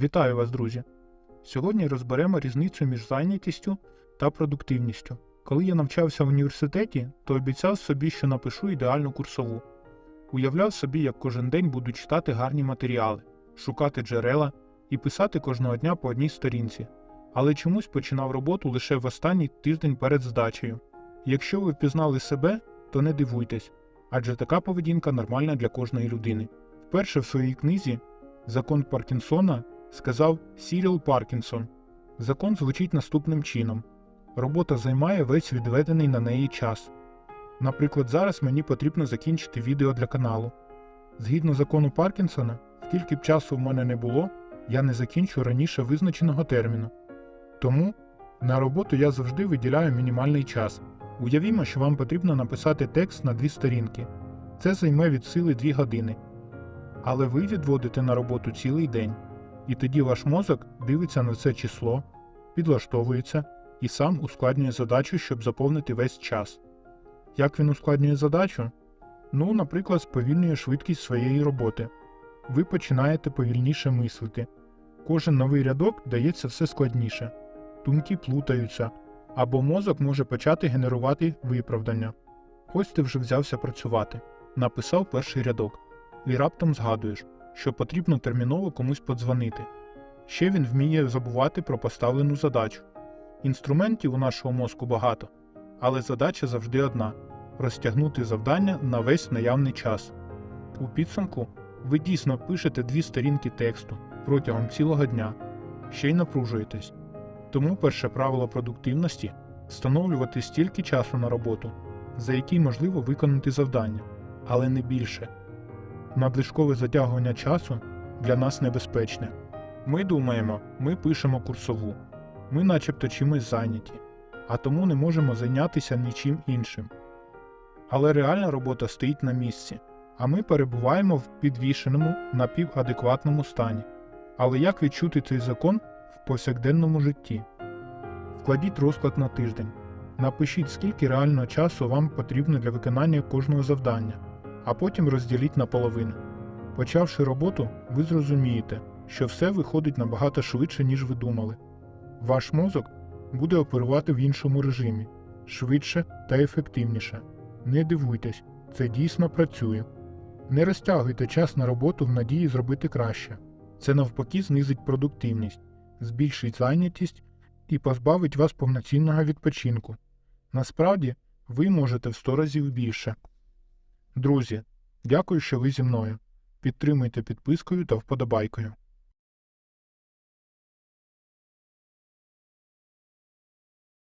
Вітаю вас, друзі! Сьогодні розберемо різницю між зайнятістю та продуктивністю. Коли я навчався в університеті, то обіцяв собі, що напишу ідеальну курсову. Уявляв собі, як кожен день буду читати гарні матеріали, шукати джерела і писати кожного дня по одній сторінці. Але чомусь починав роботу лише в останній тиждень перед здачею. Якщо ви впізнали себе, то не дивуйтесь, адже така поведінка нормальна для кожної людини. Вперше в своїй книзі Закон Паркінсона сказав Сіріл Паркінсон. Закон звучить наступним чином: робота займає весь відведений на неї час. Наприклад, зараз мені потрібно закінчити відео для каналу. Згідно закону Паркінсона, скільки б часу в мене не було, я не закінчу раніше визначеного терміну. Тому на роботу я завжди виділяю мінімальний час. Уявімо, що вам потрібно написати текст на дві сторінки. Це займе від сили 2 години. Але ви відводите на роботу цілий день, і тоді ваш мозок дивиться на це число, підлаштовується і сам ускладнює задачу, щоб заповнити весь час. Як він ускладнює задачу? Ну, наприклад, сповільнює швидкість своєї роботи. Ви починаєте повільніше мислити. Кожен новий рядок дається все складніше, думки плутаються, або мозок може почати генерувати виправдання. Ось ти вже взявся працювати, написав перший рядок, і раптом згадуєш, що потрібно терміново комусь подзвонити. Ще він вміє забувати про поставлену задачу. Інструментів у нашого мозку багато, але задача завжди одна розтягнути завдання на весь наявний час. У підсумку ви дійсно пишете дві сторінки тексту протягом цілого дня, ще й напружуєтесь. Тому перше правило продуктивності встановлювати стільки часу на роботу, за який можливо виконати завдання, але не більше. Надлишкове затягування часу для нас небезпечне. Ми думаємо, ми пишемо курсову, ми начебто чимось зайняті, а тому не можемо зайнятися нічим іншим. Але реальна робота стоїть на місці, а ми перебуваємо в підвішеному напівадекватному стані. Але як відчути цей закон в повсякденному житті? Вкладіть розклад на тиждень. Напишіть, скільки реального часу вам потрібно для виконання кожного завдання, а потім розділіть на половину. Почавши роботу, ви зрозумієте, що все виходить набагато швидше, ніж ви думали. Ваш мозок буде оперувати в іншому режимі швидше та ефективніше. Не дивуйтесь, це дійсно працює. Не розтягуйте час на роботу в надії зробити краще. Це навпаки знизить продуктивність, збільшить зайнятість і позбавить вас повноцінного відпочинку. Насправді, ви можете в 100 разів більше. Друзі, дякую, що ви зі мною. Підтримуйте підпискою та вподобайкою.